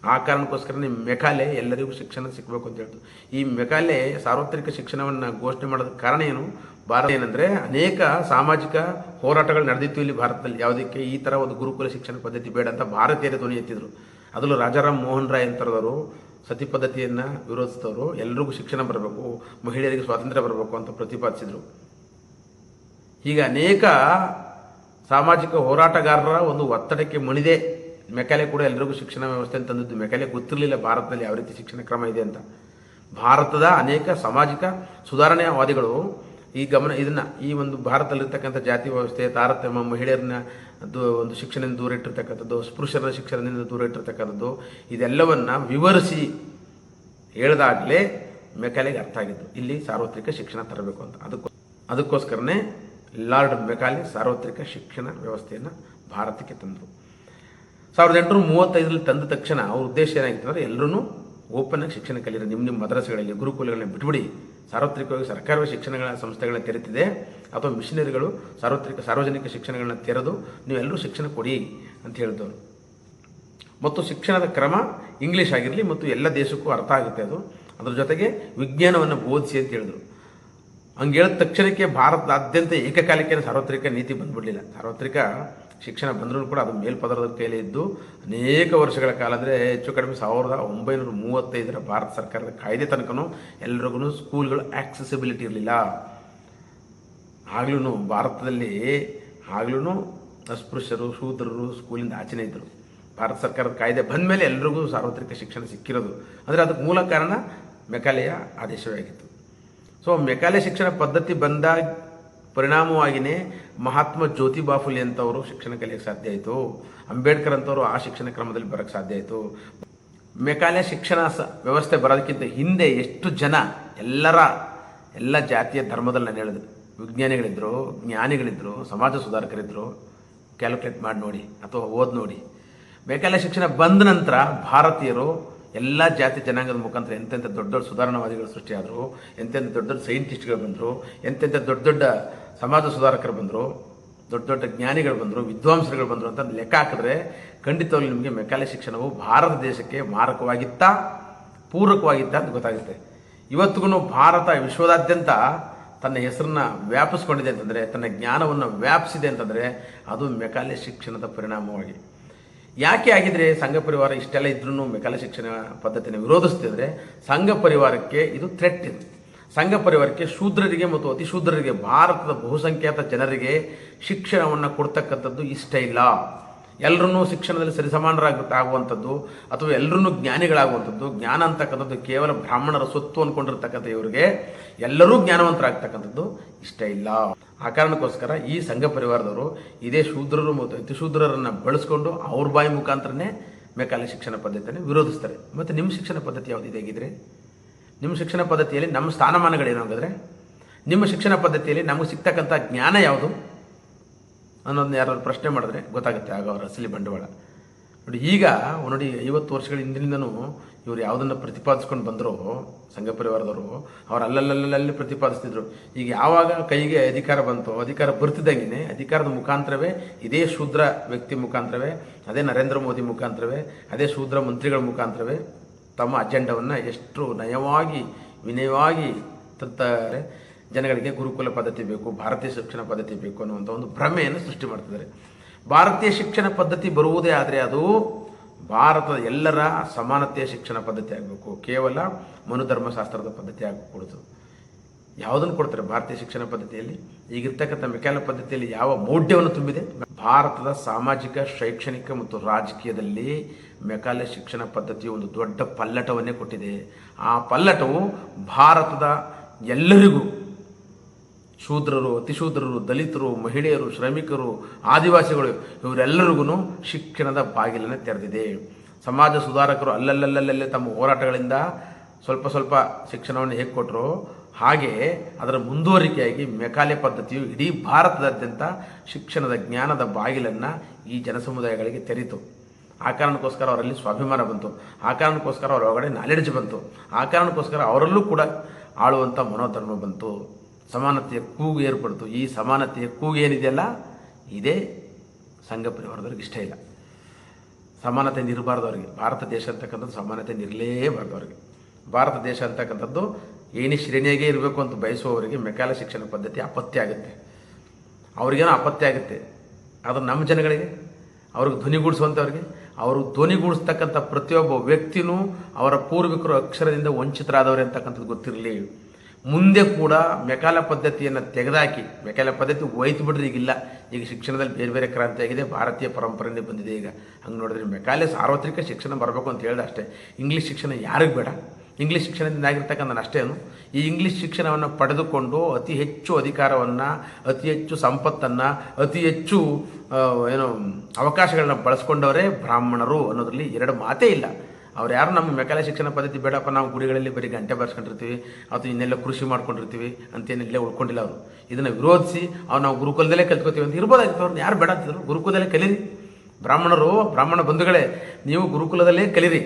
[SPEAKER 1] ಆ ಕಾರಣಕ್ಕೋಸ್ಕರನೇ ಮೆಕಾಲೆ ಎಲ್ಲರಿಗೂ ಶಿಕ್ಷಣ ಸಿಗಬೇಕು ಅಂತ ಹೇಳ್ತು ಈ ಮೆಕಾಲೆ ಸಾರ್ವತ್ರಿಕ ಶಿಕ್ಷಣವನ್ನು ಘೋಷಣೆ ಮಾಡೋದಕ್ಕೆ ಕಾರಣ ಏನು? ಭಾರತ ಏನಂದರೆ ಅನೇಕ ಸಾಮಾಜಿಕ ಹೋರಾಟಗಳು ನಡೆದಿತ್ತು ಇಲ್ಲಿ ಭಾರತದಲ್ಲಿ. ಯಾವುದಕ್ಕೆ? ಈ ಥರ ಒಂದು ಗುರುಕುಲ ಶಿಕ್ಷಣ ಪದ್ಧತಿ ಬೇಡ ಅಂತ ಭಾರತೀಯರ ಧ್ವನಿ ಎತ್ತಿದ್ರು. ಅದರಲ್ಲೂ ರಾಜಾರಾಮ್ ಮೋಹನ್ ರಾಯ್ ಅಂತರದವರು ಸತಿ ಪದ್ಧತಿಯನ್ನು ವಿರೋಧಿಸಿದವರು ಎಲ್ರಿಗೂ ಶಿಕ್ಷಣ ಬರಬೇಕು, ಮಹಿಳೆಯರಿಗೆ ಸ್ವಾತಂತ್ರ್ಯ ಬರಬೇಕು ಅಂತ ಪ್ರತಿಪಾದಿಸಿದರು. ಈಗ ಅನೇಕ ಸಾಮಾಜಿಕ ಹೋರಾಟಗಾರರ ಒಂದು ಒತ್ತಡಕ್ಕೆ ಮಣಿದೆ. ಮೆಕಾಲೆ ಕೂಡ ಎಲ್ಲರಿಗೂ ಶಿಕ್ಷಣ ವ್ಯವಸ್ಥೆ ತಂದಿದ್ದು ಮೆಕಾಲೆ ಗೊತ್ತಿರಲಿಲ್ಲ ಭಾರತದಲ್ಲಿ ಯಾವ ರೀತಿ ಶಿಕ್ಷಣ ಕ್ರಮ ಇದೆ ಅಂತ. ಭಾರತದ ಅನೇಕ ಸಾಮಾಜಿಕ ಸುಧಾರಣೆಯವಾದಿಗಳು ಈ ಗಮನ, ಇದನ್ನು, ಈ ಒಂದು ಭಾರತದಲ್ಲಿರ್ತಕ್ಕಂಥ ಜಾತಿ ವ್ಯವಸ್ಥೆ, ತಾರತಮ್ಯ, ಮಹಿಳೆಯರನ್ನ ಒಂದು ಶಿಕ್ಷಣದಿಂದ ದೂರ ಇಟ್ಟಿರ್ತಕ್ಕಂಥದ್ದು ಸ್ಪೃಶ್ಯರ ಶಿಕ್ಷಣದಿಂದ ದೂರ ಇಟ್ಟಿರ್ತಕ್ಕಂಥದ್ದು, ಇದೆಲ್ಲವನ್ನು ವಿವರಿಸಿ ಹೇಳ್ದಾಗಲೇ ಮೆಕಾಲೆಗೆ ಅರ್ಥ ಆಗಿದ್ದು, ಇಲ್ಲಿ ಸಾರ್ವತ್ರಿಕ ಶಿಕ್ಷಣ ತರಬೇಕು ಅಂತ. ಅದಕ್ಕೋ, ಅದಕ್ಕೋಸ್ಕರನೇ ಲಾರ್ಡ್ ಮೆಕಾಲೆ ಸಾರ್ವತ್ರಿಕ ಶಿಕ್ಷಣ ವ್ಯವಸ್ಥೆಯನ್ನು ಭಾರತಕ್ಕೆ ತಂದರು. ಸಾವಿರದ ಎಂಟುನೂರ ಮೂವತ್ತೈದರಲ್ಲಿ ತಂದ ತಕ್ಷಣ ಅವ್ರ ಉದ್ದೇಶ ಏನಾಗಿತ್ತು ಅಂದರೆ ಎಲ್ಲರೂ ಓಪನ್ ಆಗಿ ಶಿಕ್ಷಣ ಕಲಿಯಿರಿ. ನಿಮ್ಮ ನಿಮ್ಮ ಮದ್ರಸೆಗಳಲ್ಲಿ, ಗುರುಕುಲಗಳನ್ನ ಬಿಟ್ಬಿಡಿ. ಸಾರ್ವತ್ರಿಕವಾಗಿ ಸರ್ಕಾರವೇ ಶಿಕ್ಷಣಗಳ ಸಂಸ್ಥೆಗಳನ್ನ ತೆರೆತಿದೆ. ಅಥವಾ ಮಿಷನರಿಗಳು ಸಾರ್ವತ್ರಿಕ, ಸಾರ್ವಜನಿಕ ಶಿಕ್ಷಣಗಳನ್ನ ತೆರೆದು ನೀವೆಲ್ಲರೂ ಶಿಕ್ಷಣ ಕೊಡಿ ಅಂತ ಹೇಳಿದವರು. ಮತ್ತು ಶಿಕ್ಷಣದ ಕ್ರಮ ಇಂಗ್ಲೀಷ್ ಆಗಿರಲಿ ಮತ್ತು ಎಲ್ಲ ದೇಶಕ್ಕೂ ಅರ್ಥ ಆಗುತ್ತೆ ಅದು. ಅದರ ಜೊತೆಗೆ ವಿಜ್ಞಾನವನ್ನು ಬೋಧಿಸಿ ಅಂತ ಹೇಳಿದ್ರು. ಹಂಗೆ ಹೇಳಿದ ತಕ್ಷಣಕ್ಕೆ ಭಾರತದಾದ್ಯಂತ ಏಕಕಾಲಿಕ ಸಾರ್ವತ್ರಿಕ ನೀತಿ ಬಂದ್ಬಿಡಲಿಲ್ಲ. ಸಾರ್ವತ್ರಿಕ ಶಿಕ್ಷಣ ಬಂದರೂ ಕೂಡ ಅದು ಮೇಲ್ಪದರದ ಕೈಲಿ ಇದ್ದು ಅನೇಕ ವರ್ಷಗಳ ಕಾಲ ಅಂದರೆ ಹೆಚ್ಚು ಕಡಿಮೆ ಸಾವಿರದ ಒಂಬೈನೂರ ಮೂವತ್ತೈದರ ಭಾರತ ಸರ್ಕಾರದ ಕಾಯ್ದೆ ತನಕನೂ ಎಲ್ರಿಗೂ ಸ್ಕೂಲ್ಗಳು ಆಕ್ಸೆಸಿಬಿಲಿಟಿ ಇರಲಿಲ್ಲ. ಆಗ್ಲೂ ಭಾರತದಲ್ಲಿ ಆಗ್ಲೂ ಅಸ್ಪೃಶ್ಯರು, ಶೂದ್ರರು ಸ್ಕೂಲಿಂದ ಆಚೆನೇ ಇದ್ದರು ಭಾರತ ಸರ್ಕಾರದ ಕಾಯ್ದೆ ಬಂದ ಮೇಲೆ ಎಲ್ರಿಗೂ ಸಾರ್ವತ್ರಿಕ ಶಿಕ್ಷಣ ಸಿಕ್ಕಿರೋದು. ಅಂದರೆ ಅದಕ್ಕೆ ಮೂಲ ಕಾರಣ ಮೆಕಾಲೆಯ ಆದೇಶವೇ ಆಗಿತ್ತು ಸೊ ಮೆಕಾಲೆ ಶಿಕ್ಷಣ ಪದ್ಧತಿ ಬಂದಾಗ ಪರಿಣಾಮವಾಗಿಯೇ ಮಹಾತ್ಮ ಜ್ಯೋತಿ ಬಾಫುಲಿ ಅಂತವರು ಶಿಕ್ಷಣ ಕಲಿಯಕ್ಕೆ ಸಾಧ್ಯ ಆಯಿತು. ಅಂಬೇಡ್ಕರ್ ಅಂತವರು ಆ ಶಿಕ್ಷಣ ಕ್ರಮದಲ್ಲಿ ಬರೋಕ್ಕೆ ಸಾಧ್ಯ ಆಯಿತು. ಮೆಕಾಲೆ ಶಿಕ್ಷಣ ಸ ವ್ಯವಸ್ಥೆ ಬರೋದಕ್ಕಿಂತ ಹಿಂದೆ ಎಷ್ಟು ಜನ ಎಲ್ಲರ ಎಲ್ಲ ಜಾತಿಯ ಧರ್ಮದಲ್ಲಿ ನಾನು ಹೇಳಿದೆ. ವಿಜ್ಞಾನಿಗಳಿದ್ದರು ಜ್ಞಾನಿಗಳಿದ್ದರು ಸಮಾಜ ಸುಧಾರಕರಿದ್ದರು ಕ್ಯಾಲ್ಕುಲೇಟ್ ಮಾಡಿ ನೋಡಿ, ಅಥವಾ ಓದ್ ನೋಡಿ. ಮೆಕಾಲೆ ಶಿಕ್ಷಣ ಬಂದ ನಂತರ ಭಾರತೀಯರು ಎಲ್ಲ ಜಾತಿ ಜನಾಂಗದ ಮುಖಾಂತರ ಎಂತೆಂಥ ದೊಡ್ಡ ದೊಡ್ಡ ಸುಧಾರಣಾವಾದಿಗಳು ಸೃಷ್ಟಿಯಾದರು ಎಂತೆಂಥ ದೊಡ್ಡ ದೊಡ್ಡ ಸೈಂಟಿಸ್ಟ್ಗಳು ಬಂದರು ಎಂತೆಂಥ ದೊಡ್ಡ ದೊಡ್ಡ ಸಮಾಜ ಸುಧಾರಕರು ಬಂದರು, ದೊಡ್ಡ ದೊಡ್ಡ ಜ್ಞಾನಿಗಳು ಬಂದರು, ವಿದ್ವಾಂಸರುಗಳು ಬಂದರು ಅಂತ ಲೆಕ್ಕ ಹಾಕಿದ್ರೆ ಖಂಡಿತವಾಗಲೂ ನಿಮಗೆ ಮೆಕಾಲೆ ಶಿಕ್ಷಣವು ಭಾರತ ದೇಶಕ್ಕೆ ಮಾರಕವಾಗಿತ್ತಾ, ಪೂರಕವಾಗಿತ್ತಾ ಅಂತ ಗೊತ್ತಾಗುತ್ತೆ. ಇವತ್ತಿಗೂ ಭಾರತ ವಿಶ್ವದಾದ್ಯಂತ ತನ್ನ ಹೆಸರನ್ನು ವ್ಯಾಪಿಸ್ಕೊಂಡಿದೆ ಅಂತಂದರೆ, ತನ್ನ ಜ್ಞಾನವನ್ನು ವ್ಯಾಪಿಸಿದೆ ಅಂತಂದರೆ ಅದು ಮೆಕಾಲೆ ಶಿಕ್ಷಣದ ಪರಿಣಾಮವಾಗಿ. ಯಾಕೆ ಆಗಿದ್ರೆ ಸಂಘ ಪರಿವಾರ ಇಷ್ಟೆಲ್ಲ ಇದ್ರೂ ಮೆಕಲ ಶಿಕ್ಷಣ ಪದ್ಧತಿನ ವಿರೋಧಿಸ್ತಿದ್ರೆ ಸಂಘ ಪರಿವಾರಕ್ಕೆ ಇದು ಥ್ರೆಟ್ ಇದೆ. ಸಂಘ ಪರಿವಾರಕ್ಕೆ ಶೂದ್ರರಿಗೆ ಮತ್ತು ಅತಿ ಶೂದ್ರರಿಗೆ ಭಾರತದ ಬಹುಸಂಖ್ಯಾತ ಜನರಿಗೆ ಶಿಕ್ಷಣವನ್ನು ಕೊಡ್ತಕ್ಕಂಥದ್ದು ಇಷ್ಟ ಇಲ್ಲ. ಎಲ್ಲರನ್ನೂ ಶಿಕ್ಷಣದಲ್ಲಿ ಸರಿಸಮಾನರಾಗ ಆಗುವಂಥದ್ದು ಅಥವಾ ಎಲ್ಲರೂ ಜ್ಞಾನಿಗಳಾಗುವಂಥದ್ದು. ಜ್ಞಾನ ಅಂತಕ್ಕಂಥದ್ದು ಕೇವಲ ಬ್ರಾಹ್ಮಣರ ಸ್ವತ್ತು ಅಂದ್ಕೊಂಡಿರ್ತಕ್ಕಂಥ ಇವರಿಗೆ ಎಲ್ಲರೂ ಜ್ಞಾನವಂತರಾಗ್ತಕ್ಕಂಥದ್ದು ಇಷ್ಟ ಇಲ್ಲ. ಆ ಕಾರಣಕ್ಕೋಸ್ಕರ ಈ ಸಂಘ ಪರಿವಾರದವರು ಇದೇ ಶೂದ್ರರು ಮತ್ತು ಅತಿಶೂದ್ರರನ್ನು ಬಳಸ್ಕೊಂಡು ಅವ್ರ ಬಾಯಿ ಮುಖಾಂತರನೇ ಮೇಕಾಲಿ ಶಿಕ್ಷಣ ಪದ್ಧತಿಯನ್ನು ವಿರೋಧಿಸ್ತಾರೆ. ಮತ್ತು ನಿಮ್ಮ ಶಿಕ್ಷಣ ಪದ್ಧತಿ ಯಾವುದು ಹೇಗಿದ್ರೆ? ನಿಮ್ಮ ಶಿಕ್ಷಣ ಪದ್ಧತಿಯಲ್ಲಿ ನಮ್ಮ ಸ್ಥಾನಮಾನಗಳೇನು ಹಾಗಾದರೆ? ನಿಮ್ಮ ಶಿಕ್ಷಣ ಪದ್ಧತಿಯಲ್ಲಿ ನಮಗೆ ಸಿಗ್ತಕ್ಕಂಥ ಜ್ಞಾನ ಯಾವುದು? ಅನ್ನೋದನ್ನ ಯಾರಾದ್ರು ಪ್ರಶ್ನೆ ಮಾಡಿದ್ರೆ ಗೊತ್ತಾಗುತ್ತೆ ಆಗ ಅವರ ಅಸಲಿ ಬಂಡವಾಳ. ನೋಡಿ, ಈಗ ನೋಡಿ, ಐವತ್ತು ವರ್ಷಗಳ ಹಿಂದಿನಿಂದನೂ ಇವರು ಯಾವುದನ್ನು ಪ್ರತಿಪಾದಿಸ್ಕೊಂಡು ಬಂದರೋ, ಸಂಘ ಪರಿವಾರದವರು, ಅವ್ರು ಅಲ್ಲಲ್ಲಲ್ಲಲ್ಲಿ ಪ್ರತಿಪಾದಿಸ್ತಿದ್ರು. ಈಗ ಯಾವಾಗ ಕೈಗೆ ಅಧಿಕಾರ ಬಂತೋ, ಅಧಿಕಾರ ಬರ್ತಿದ್ದಂಗೆ ಅಧಿಕಾರದ ಮುಖಾಂತರವೇ ಇದೇ ಶೂದ್ರ ವ್ಯಕ್ತಿ ಮುಖಾಂತರವೇ, ಅದೇ ನರೇಂದ್ರ ಮೋದಿ ಮುಖಾಂತರವೇ, ಅದೇ ಶೂದ್ರ ಮಂತ್ರಿಗಳ ಮುಖಾಂತರವೇ ತಮ್ಮ ಅಜೆಂಡವನ್ನು ಎಷ್ಟು ನಯವಾಗಿ, ವಿನಯವಾಗಿ ತಂತಾರೆ ಜನಗಳಿಗೆ ಗುರುಕುಲ ಪದ್ಧತಿ ಬೇಕು, ಭಾರತೀಯ ಶಿಕ್ಷಣ ಪದ್ಧತಿ ಬೇಕು ಅನ್ನುವಂಥ ಒಂದು ಭ್ರಮೆಯನ್ನು ಸೃಷ್ಟಿ ಮಾಡ್ತಿದ್ದಾರೆ. ಭಾರತೀಯ ಶಿಕ್ಷಣ ಪದ್ಧತಿ ಬರುವುದೇ ಆದರೆ ಅದು ಭಾರತದ ಎಲ್ಲರ ಸಮಾನತೆಯ ಶಿಕ್ಷಣ ಪದ್ಧತಿ ಆಗಬೇಕು. ಕೇವಲ ಮನುಧರ್ಮಶಾಸ್ತ್ರದ ಪದ್ಧತಿ ಆಗಕೂಡದು ಯಾವುದನ್ನು ಕೊಡ್ತಾರೆ ಭಾರತೀಯ ಶಿಕ್ಷಣ ಪದ್ಧತಿಯಲ್ಲಿ? ಈಗಿರ್ತಕ್ಕಂಥ ಮೆಕ್ಯಾಲ ಪದ್ಧತಿಯಲ್ಲಿ ಯಾವ ಮೌಢ್ಯವನ್ನು ತುಂಬಿದೆ? ಭಾರತದ ಸಾಮಾಜಿಕ, ಶೈಕ್ಷಣಿಕ ಮತ್ತು ರಾಜಕೀಯದಲ್ಲಿ ಮೆಕಾಲೆ ಶಿಕ್ಷಣ ಪದ್ಧತಿಯು ಒಂದು ದೊಡ್ಡ ಪಲ್ಲಟವನ್ನೇ ಕೊಟ್ಟಿದೆ. ಆ ಪಲ್ಲಟವು ಭಾರತದ ಎಲ್ಲರಿಗೂ ಶೂದ್ರರು, ಅತಿಶೂದ್ರರು, ದಲಿತರು, ಮಹಿಳೆಯರು, ಶ್ರಮಿಕರು, ಆದಿವಾಸಿಗಳು ಇವರೆಲ್ಲರಿಗೂ ಶಿಕ್ಷಣದ ಬಾಗಿಲನ್ನು ತೆರೆದಿದೆ. ಸಮಾಜ ಸುಧಾರಕರು ಅಲ್ಲಲ್ಲಲ್ಲಲ್ಲೇ ತಮ್ಮ ಹೋರಾಟಗಳಿಂದ ಸ್ವಲ್ಪ ಸ್ವಲ್ಪ ಶಿಕ್ಷಣವನ್ನು ಹೇಗೆ ಕೊಟ್ಟರು ಹಾಗೆ ಅದರ ಮುಂದುವರಿಕೆಯಾಗಿ ಮೆಕಾಲೆ ಪದ್ಧತಿಯು ಇಡೀ ಭಾರತದಾದ್ಯಂತ ಶಿಕ್ಷಣದ ಜ್ಞಾನದ ಬಾಗಿಲನ್ನು ಈ ಜನಸಮುದಾಯಗಳಿಗೆ ತೆರೀತು ಆ ಕಾರಣಕ್ಕೋಸ್ಕರ ಅವರಲ್ಲಿ ಸ್ವಾಭಿಮಾನ ಬಂತು. ಆ ಕಾರಣಕ್ಕೋಸ್ಕರ ಅವರ ಒಳಗಡೆ ನಾಲೆಡ್ಜ್ ಬಂತು. ಆ ಕಾರಣಕ್ಕೋಸ್ಕರ ಅವರಲ್ಲೂ ಕೂಡ ಆಳುವಂಥ ಮನೋಧರ್ಮ ಬಂತು. ಸಮಾನತೆಯ ಕೂಗು ಏರ್ಪಡ್ತು. ಈ ಸಮಾನತೆಯ ಕೂಗು ಏನಿದೆಯಲ್ಲ? ಇದೇ ಸಂಘ ಪರಿವಾರದವ್ರಿಗೆ ಇಷ್ಟ ಇಲ್ಲ. ಸಮಾನತೆ ನಿರಬಾರ್ದು ಅವ್ರಿಗೆ ಭಾರತ ದೇಶ ಅಂತಕ್ಕಂಥದ್ದು ಸಮಾನತೆ ನಿರಲೇಬಾರ್ದು ಅವ್ರಿಗೆ ಭಾರತ ದೇಶ ಅಂತಕ್ಕಂಥದ್ದು ಏನೇ ಶ್ರೇಣಿಯಾಗೆ ಇರಬೇಕು ಅಂತ ಬಯಸುವವರಿಗೆ ಮೆಕಾಲ ಶಿಕ್ಷಣ ಪದ್ಧತಿ ಅಪತ್ಯ ಆಗುತ್ತೆ. ಅವ್ರಿಗೇನೋ ಅಪತ್ಯ ಆಗುತ್ತೆ. ಅದು ನಮ್ಮ ಜನಗಳಿಗೆ, ಅವ್ರಿಗೆ ಧ್ವನಿಗೂಡಿಸುವಂಥವ್ರಿಗೆ ಅವರು ಧ್ವನಿಗೂಡಿಸ್ತಕ್ಕಂಥ ಪ್ರತಿಯೊಬ್ಬ ವ್ಯಕ್ತಿನೂ ಅವರ ಪೂರ್ವಿಕರು ಅಕ್ಷರದಿಂದ ವಂಚಿತರಾದವರೇ ಅಂತಕ್ಕಂಥದ್ದು ಗೊತ್ತಿರಲಿ. ಮುಂದೆ ಕೂಡ ಮೆಕಾಲ ಪದ್ಧತಿಯನ್ನು ತೆಗೆದಾಕಿ ಮೆಕಾಲ ಪದ್ಧತಿ ಹೋಯ್ತು ಬಿಡ್ರಿ ಈಗಿಲ್ಲ. ಈಗ ಶಿಕ್ಷಣದಲ್ಲಿ ಬೇರೆ ಬೇರೆ ಕ್ರಾಂತಿ ಆಗಿದೆ, ಭಾರತೀಯ ಪರಂಪರೆಯಿಂದ ಬಂದಿದೆ ಈಗ. ಹಂಗೆ ನೋಡಿದ್ರೆ ಮೆಕಾಲೆ ಸಾರ್ವತ್ರಿಕ ಶಿಕ್ಷಣ ಬರಬೇಕು ಅಂತ ಹೇಳಿದೆ ಅಷ್ಟೇ. ಇಂಗ್ಲೀಷ್ ಶಿಕ್ಷಣ ಯಾರಿಗೂ ಬೇಡ. ಇಂಗ್ಲೀಷ್ ಶಿಕ್ಷಣದಿಂದ ಆಗಿರ್ತಕ್ಕಂಥ ಅಷ್ಟೇನು. ಈ ಇಂಗ್ಲೀಷ್ ಶಿಕ್ಷಣವನ್ನು ಪಡೆದುಕೊಂಡು ಅತಿ ಹೆಚ್ಚು ಅಧಿಕಾರವನ್ನು, ಅತಿ ಹೆಚ್ಚು ಸಂಪತ್ತನ್ನು, ಅತಿ ಹೆಚ್ಚು ಏನು ಅವಕಾಶಗಳನ್ನ ಬಳಸ್ಕೊಂಡವರೇ ಬ್ರಾಹ್ಮಣರು ಅನ್ನೋದ್ರಲ್ಲಿ ಎರಡು ಮಾತೇ ಇಲ್ಲ. ಅವ್ರು ಯಾರು ನಮ್ಮ ಮೆಕಾಲ ಶಿಕ್ಷಣ ಪದ್ಧತಿ ಬೇಡಪ್ಪ, ನಾವು ಗುಡಿಗಳಲ್ಲಿ ಬರೀ ಗಂಟೆ ಬಾರಿಸ್ಕೊಂಡಿರ್ತೀವಿ, ಅಥವಾ ಇನ್ನೆಲ್ಲ ಕೃಷಿ ಮಾಡ್ಕೊಂಡಿರ್ತೀವಿ ಅಂತೇನಿಲ್ಲೇ ಉಳ್ಕೊಂಡಿಲ್ಲ ಅವರು. ಇದನ್ನು ವಿರೋಧಿಸಿ ಅವ್ರು ನಾವು ಗುರುಕುಲದಲ್ಲೇ ಕಲ್ತ್ಕೋತೀವಿ ಅಂತ ಇರ್ಬೋದಾಗಿತ್ತು ಅವ್ರನ್ನ ಯಾರು ಬೇಡ ಅಂತಿದ್ರು ಗುರುಕುಲದಲ್ಲೇ ಕಲೀರಿ. ಬ್ರಾಹ್ಮಣರು, ಬ್ರಾಹ್ಮಣ ಬಂಧುಗಳೇ, ನೀವು ಗುರುಕುಲದಲ್ಲೇ ಕಲೀರಿ.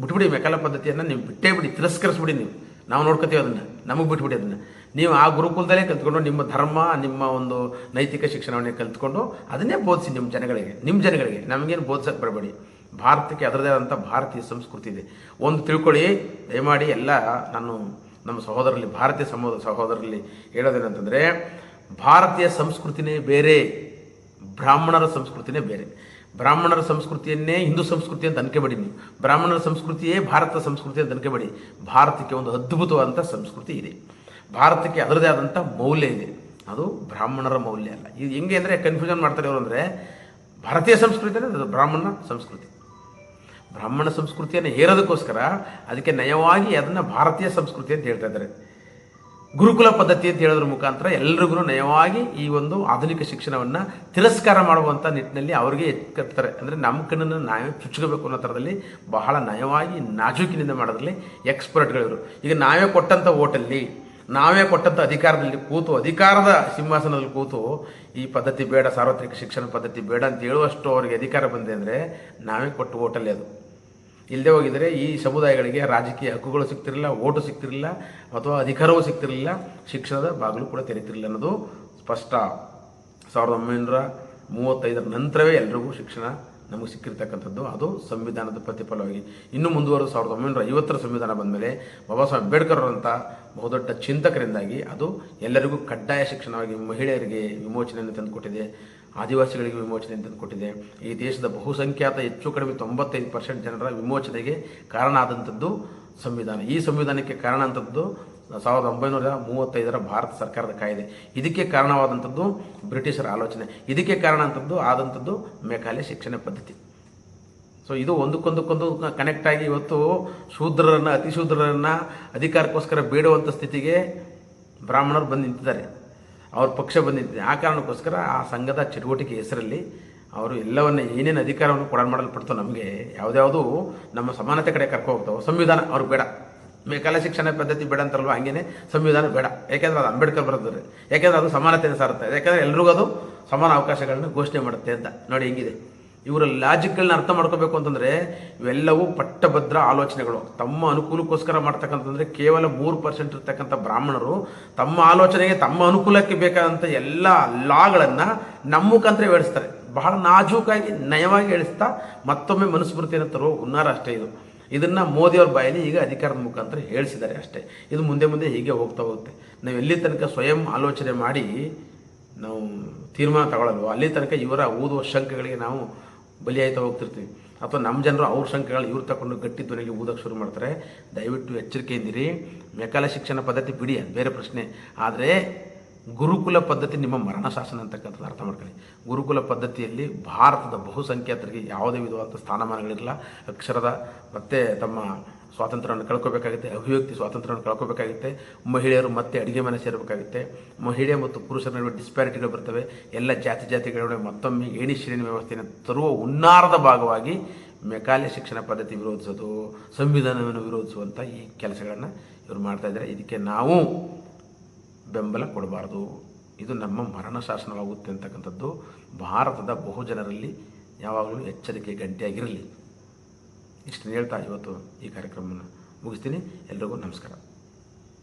[SPEAKER 1] ಬಿಟ್ಬಿಡಿ ಮೆಕಾಲ ಪದ್ಧತಿಯನ್ನು, ನೀವು ಬಿಟ್ಟೇ ಬಿಡಿ, ತಿರಸ್ಕರಿಸ್ಬಿಡಿ ನೀವು. ನಾವು ನೋಡ್ಕೋತೀವಿ ಅದನ್ನು, ನಮಗೆ ಬಿಟ್ಬಿಡಿ ಅದನ್ನು. ನೀವು ಆ ಗುರುಕುಲದಲ್ಲೇ ಕಲ್ತ್ಕೊಂಡು ನಿಮ್ಮ ಧರ್ಮ, ನಿಮ್ಮ ಒಂದು ನೈತಿಕ ಶಿಕ್ಷಣವನ್ನೇ ಕಲ್ತ್ಕೊಂಡು ಅದನ್ನೇ ಬೋಧಿಸಿ ನಿಮ್ಮ ಜನಗಳಿಗೆ ನಿಮ್ಮ ಜನಗಳಿಗೆ. ನಮಗೇನು ಬೋಧಿಸೋಕ್ಕೆ ಬರಬೇಡಿ. ಭಾರತಕ್ಕೆ ಅದರದೇ ಆದಂಥ ಭಾರತೀಯ ಸಂಸ್ಕೃತಿ ಇದೆ. ಒಂದು ತಿಳ್ಕೊಳ್ಳಿ, ದಯಮಾಡಿ ಎಲ್ಲ ನಾನು ನಮ್ಮ ಸಹೋದರಲ್ಲಿ ಭಾರತೀಯ ಸಮೂಹ ಸಹೋದರಲ್ಲಿ ಹೇಳೋದೇನಂತಂದರೆ, ಭಾರತೀಯ ಸಂಸ್ಕೃತಿನೇ ಬೇರೆ, ಬ್ರಾಹ್ಮಣರ ಸಂಸ್ಕೃತಿನೇ ಬೇರೆ. ಬ್ರಾಹ್ಮಣರ ಸಂಸ್ಕೃತಿಯನ್ನೇ ಹಿಂದೂ ಸಂಸ್ಕೃತಿ ಅಂತ ಅನ್ಕೋಬೇಡಿ ನೀವು. ಬ್ರಾಹ್ಮಣರ ಸಂಸ್ಕೃತಿಯೇ ಭಾರತ ಸಂಸ್ಕೃತಿ ಅಂತ ಅನ್ಕೋಬೇಡಿ. ಭಾರತಕ್ಕೆ ಒಂದು ಅದ್ಭುತವಾದಂಥ ಸಂಸ್ಕೃತಿ ಇದೆ. ಭಾರತಕ್ಕೆ ಅದರದೇ ಆದಂಥ ಮೌಲ್ಯ ಇದೆ. ಅದು ಬ್ರಾಹ್ಮಣರ ಮೌಲ್ಯ ಅಲ್ಲ. ಇದು ಹೆಂಗೆ ಅಂದರೆ ಕನ್ಫ್ಯೂಷನ್ ಮಾಡ್ತಾರೆ ಅವರು ಅಂದರೆ, ಭಾರತೀಯ ಸಂಸ್ಕೃತಿ ಅಂದರೆ ಅದು ಬ್ರಾಹ್ಮಣ ಸಂಸ್ಕೃತಿ. ಬ್ರಾಹ್ಮಣ ಸಂಸ್ಕೃತಿಯನ್ನು ಹೇರೋದಕ್ಕೋಸ್ಕರ ಅದಕ್ಕೆ ನಯವಾಗಿ ಅದನ್ನು ಭಾರತೀಯ ಸಂಸ್ಕೃತಿ ಅಂತ ಹೇಳ್ತಾ ಇದ್ದಾರೆ. ಗುರುಕುಲ ಪದ್ಧತಿ ಅಂತ ಹೇಳೋದ್ರ ಮುಖಾಂತರ ಎಲ್ರಿಗೂ ನಯವಾಗಿ ಈ ಒಂದು ಆಧುನಿಕ ಶಿಕ್ಷಣವನ್ನು ತಿರಸ್ಕಾರ ಮಾಡುವಂಥ ನಿಟ್ಟಿನಲ್ಲಿ ಅವರಿಗೆ ಎತ್ಕತ್ತಾರೆ ಅಂದರೆ ನಮ್ಮ ಕಣ್ಣನ್ನು ನಾವೇ ಚುಚ್ಕೋಬೇಕು ಅನ್ನೋ ಥರದಲ್ಲಿ ಬಹಳ ನಯವಾಗಿ ನಾಜೂಕಿನಿಂದ ಮಾಡೋದ್ರಲ್ಲಿ ಎಕ್ಸ್ಪರ್ಟ್ಗಳಿವರು ಈಗ ನಾವೇ ಕೊಟ್ಟಂಥ ಓಟಲ್ಲಿ, ನಾವೇ ಕೊಟ್ಟಂಥ ಅಧಿಕಾರದಲ್ಲಿ ಕೂತು, ಅಧಿಕಾರದ ಸಿಂಹಾಸನದಲ್ಲಿ ಕೂತು ಈ ಪದ್ಧತಿ ಬೇಡ, ಸಾರ್ವತ್ರಿಕ ಶಿಕ್ಷಣ ಪದ್ಧತಿ ಬೇಡ ಅಂತ ಹೇಳುವಷ್ಟು ಅವರಿಗೆ ಅಧಿಕಾರ ಬಂದಿದೆ ಅಂದರೆ ನಾವೇ ಕೊಟ್ಟು ಓಟಲ್ಲಿ ಅದು. ಇಲ್ಲದೆ ಹೋಗಿದರೆ ಈ ಸಮುದಾಯಗಳಿಗೆ ರಾಜಕೀಯ ಹಕ್ಕುಗಳು ಸಿಗ್ತಿರಲಿಲ್ಲ, ಓಟು ಸಿಗ್ತಿರಲಿಲ್ಲ, ಅಥವಾ ಅಧಿಕಾರವೂ ಸಿಗ್ತಿರಲಿಲ್ಲ, ಶಿಕ್ಷಣದ ಬಾಗಿಲು ಕೂಡ ತೆರೀತಿರಲಿಲ್ಲ ಅನ್ನೋದು ಸ್ಪಷ್ಟ. ಸಾವಿರದ ಒಂಬೈನೂರ ಮೂವತ್ತೈದರ ನಂತರವೇ ಎಲ್ರಿಗೂ ಶಿಕ್ಷಣ ನಮಗೆ ಸಿಕ್ಕಿರ್ತಕ್ಕಂಥದ್ದು. ಅದು ಸಂವಿಧಾನದ ಪ್ರತಿಫಲವಾಗಿ. ಇನ್ನು ಮುಂದುವರೆದು ಸಾವಿರದ ಒಂಬೈನೂರ ಐವತ್ತರ ಸಂವಿಧಾನ ಬಂದಮೇಲೆ ಬಾಬಾ ಸಾಹೇಬ್ ಅಂಬೇಡ್ಕರ್ ಅವರಂಥ ಬಹುದೊಡ್ಡ ಚಿಂತಕರಿಂದಾಗಿ ಅದು ಎಲ್ಲರಿಗೂ ಕಡ್ಡಾಯ ಶಿಕ್ಷಣವಾಗಿ ಮಹಿಳೆಯರಿಗೆ ವಿಮೋಚನೆಯನ್ನು ತಂದುಕೊಟ್ಟಿದೆ. ಆದಿವಾಸಿಗಳಿಗೆ ವಿಮೋಚನೆ ಅಂತ ತಂದುಕೊಟ್ಟಿದೆ ಈ ದೇಶದ ಬಹುಸಂಖ್ಯಾತ ಹೆಚ್ಚು ಕಡಿಮೆ ತೊಂಬತ್ತೈದು ಪರ್ಸೆಂಟ್ ಜನರ ವಿಮೋಚನೆಗೆ ಕಾರಣ ಆದಂಥದ್ದು ಸಂವಿಧಾನ. ಈ ಸಂವಿಧಾನಕ್ಕೆ ಕಾರಣ ಅಂತದ್ದು ಸಾವಿರದ ಒಂಬೈನೂರ ಮೂವತ್ತೈದರ ಭಾರತ ಸರ್ಕಾರದ ಕಾಯ್ದೆ. ಇದಕ್ಕೆ ಕಾರಣವಾದಂಥದ್ದು ಬ್ರಿಟಿಷರ ಆಲೋಚನೆ. ಇದಕ್ಕೆ ಕಾರಣ ಅಂತದ್ದು ಆದಂಥದ್ದು ಮೇಘಾಲಯ ಶಿಕ್ಷಣ ಪದ್ಧತಿ. ಸೊ ಇದು ಒಂದಕ್ಕೊಂದಕ್ಕೊಂದು ಕನೆಕ್ಟ್ ಆಗಿ ಇವತ್ತು ಶೂದ್ರರನ್ನು, ಅತಿಶೂದ್ರರನ್ನು ಅಧಿಕಾರಕ್ಕೋಸ್ಕರ ಬೇಡುವಂಥ ಸ್ಥಿತಿಗೆ ಬ್ರಾಹ್ಮಣರು ಬಂದು ನಿಂತಿದ್ದಾರೆ. ಅವ್ರ ಪಕ್ಷ ಬಂದಿದ್ದೆ. ಆ ಕಾರಣಕ್ಕೋಸ್ಕರ ಆ ಸಂಘದ ಚಟುವಟಿಕೆ ಹೆಸರಲ್ಲಿ ಅವರು ಎಲ್ಲವನ್ನ ಏನೇನು ಅಧಿಕಾರವನ್ನು ಕೊಡ ಮಾಡಲ್ಪಡ್ತೋ ನಮಗೆ ಯಾವುದ್ಯಾವುದು ನಮ್ಮ ಸಮಾನತೆ ಕಡೆ ಕರ್ಕೊ ಹೋಗ್ತಾವೆ ಸಂವಿಧಾನ ಅವ್ರಿಗೆ ಬೇಡ. ಮೇಕಾಲ ಶಿಕ್ಷಣ ಪದ್ಧತಿ ಬೇಡ ಅಂತಾರಲ್ವ, ಹಂಗೇನೆ ಸಂವಿಧಾನ ಬೇಡ. ಯಾಕೆಂದ್ರೆ ಅದು ಅಂಬೇಡ್ಕರ್ ಬರೆದ್ರೆ ಯಾಕೆಂದ್ರೆ ಅದು ಸಮಾನತೆಯನ್ನು ಸಾರುತ್ತೆ ಯಾಕೆಂದ್ರೆ ಎಲ್ರಿಗೂ ಅದು ಸಮಾನ ಅವಕಾಶಗಳನ್ನು ಘೋಷಣೆ ಮಾಡುತ್ತೆ ಅಂತ. ನೋಡಿ ಹೆಂಗಿದೆ. ಇವರ ಲಾಜಿಕ್ಗಳನ್ನ ಅರ್ಥ ಮಾಡ್ಕೋಬೇಕು ಅಂತಂದರೆ ಇವೆಲ್ಲವೂ ಪಟ್ಟಭದ್ರ ಆಲೋಚನೆಗಳು. ತಮ್ಮ ಅನುಕೂಲಕ್ಕೋಸ್ಕರ ಮಾಡ್ತಕ್ಕಂಥದ್ರೆ ಕೇವಲ ಮೂರು ಪರ್ಸೆಂಟ್ ಇರ್ತಕ್ಕಂಥ ಬ್ರಾಹ್ಮಣರು ತಮ್ಮ ಆಲೋಚನೆಗೆ ತಮ್ಮ ಅನುಕೂಲಕ್ಕೆ ಬೇಕಾದಂಥ ಎಲ್ಲ ಲಾಗಳನ್ನು ನಮ್ಮ ಮುಖಾಂತರ ಹೇಳಿಸ್ತಾರೆ ಬಹಳ ನಾಜೂಕಾಗಿ, ನಯವಾಗಿ ಹೇಳಿಸ್ತಾ ಮತ್ತೊಮ್ಮೆ ಮನುಸ್ಮೃತಿಯನ್ನು ತರುವ ಹುನ್ನಾರ ಅಷ್ಟೇ ಇದು. ಇದನ್ನು ಮೋದಿಯವ್ರ ಬಾಯಲ್ಲಿ ಈಗ ಅಧಿಕಾರದ ಮುಖಾಂತರ ಹೇಳಿಸಿದ್ದಾರೆ ಅಷ್ಟೇ. ಇದು ಮುಂದೆ ಮುಂದೆ ಹೀಗೆ ಹೋಗ್ತಾ ಹೋಗುತ್ತೆ. ನಾವು ಎಲ್ಲಿ ತನಕ ಸ್ವಯಂ ಆಲೋಚನೆ ಮಾಡಿ ನಾವು ತೀರ್ಮಾನ ತಗೊಳ್ಳಲ್ವೋ, ಅಲ್ಲಿ ತನಕ ಇವರ ಓದುವ ಶಂಕೆಗಳಿಗೆ ನಾವು ಬಲಿಯಾಯ್ತಾ ಹೋಗ್ತಿರ್ತೀವಿ. ಅಥವಾ ನಮ್ಮ ಜನರು ಅವ್ರ ಸಂಖ್ಯೆಗಳು ಇವ್ರು ತಗೊಂಡು ಗಟ್ಟಿ ಧ್ವನಿಗೆ ಊದಕ್ಕೆ ಶುರು ಮಾಡ್ತಾರೆ. ದಯವಿಟ್ಟು ಎಚ್ಚರಿಕೆಯಿಂದಿರಿ. ಮೆಕಾಲ ಶಿಕ್ಷಣ ಪದ್ಧತಿ ಬಿಡಿ ಅದು ಬೇರೆ ಪ್ರಶ್ನೆ. ಆದರೆ ಗುರುಕುಲ ಪದ್ಧತಿ ನಿಮ್ಮ ಮರಣ ಶಾಸನ ಅಂತಕ್ಕಂಥದ್ದು ಅರ್ಥ ಮಾಡ್ಕೊಳ್ಳಿ. ಗುರುಕುಲ ಪದ್ಧತಿಯಲ್ಲಿ ಭಾರತದ ಬಹುಸಂಖ್ಯಾತರಿಗೆ ಯಾವುದೇ ವಿಧವಾದ ಸ್ಥಾನಮಾನಗಳಿರಲ್ಲ. ಅಕ್ಷರದ ಮತ್ತೆ ತಮ್ಮ ಸ್ವಾತಂತ್ರ್ಯವನ್ನು ಕಳ್ಕೋಬೇಕಾಗುತ್ತೆ, ಅಭಿವ್ಯಕ್ತಿ ಸ್ವಾತಂತ್ರ್ಯವನ್ನು ಕಳ್ಕೋಬೇಕಾಗುತ್ತೆ, ಮಹಿಳೆಯರು ಮತ್ತೆ ಅಡುಗೆ ಮನೆ ಸೇರಬೇಕಾಗುತ್ತೆ. ಮಹಿಳೆ ಮತ್ತು ಪುರುಷರ ನಡುವೆ ಡಿಸ್ಪ್ಯಾರಿಟಿಗಳು ಬರ್ತವೆ. ಎಲ್ಲ ಜಾತಿ ಜಾತಿಗಳ ಮತ್ತೊಮ್ಮೆ ಏಣಿ ಶ್ರೇಣಿ ವ್ಯವಸ್ಥೆಯನ್ನು ತರುವ ಉನ್ನಾರದ ಭಾಗವಾಗಿ ಮೆಕಾಲೆ ಶಿಕ್ಷಣ ಪದ್ಧತಿ ವಿರೋಧಿಸೋದು, ಸಂವಿಧಾನವನ್ನು ವಿರೋಧಿಸುವಂಥ ಈ ಕೆಲಸಗಳನ್ನು ಇವರು ಮಾಡ್ತಾ ಇದ್ದಾರೆ. ಇದಕ್ಕೆ ನಾವು ಬೆಂಬಲ ಕೊಡಬಾರ್ದು. ಇದು ನಮ್ಮ ಮರಣ ಶಾಸನವಾಗುತ್ತೆ ಅಂತಕ್ಕಂಥದ್ದು. ಭಾರತದ ಬಹುಜನರಲ್ಲಿ ಯಾವಾಗಲೂ ಎಚ್ಚರಿಕೆ ಗಂಟೆಯಾಗಿರಲಿ. ಇಷ್ಟನ್ನು ಹೇಳ್ತಾ ಇವತ್ತು ಈ ಕಾರ್ಯಕ್ರಮವನ್ನು ಮುಗಿಸ್ತೀನಿ. ಎಲ್ರಿಗೂ ನಮಸ್ಕಾರ.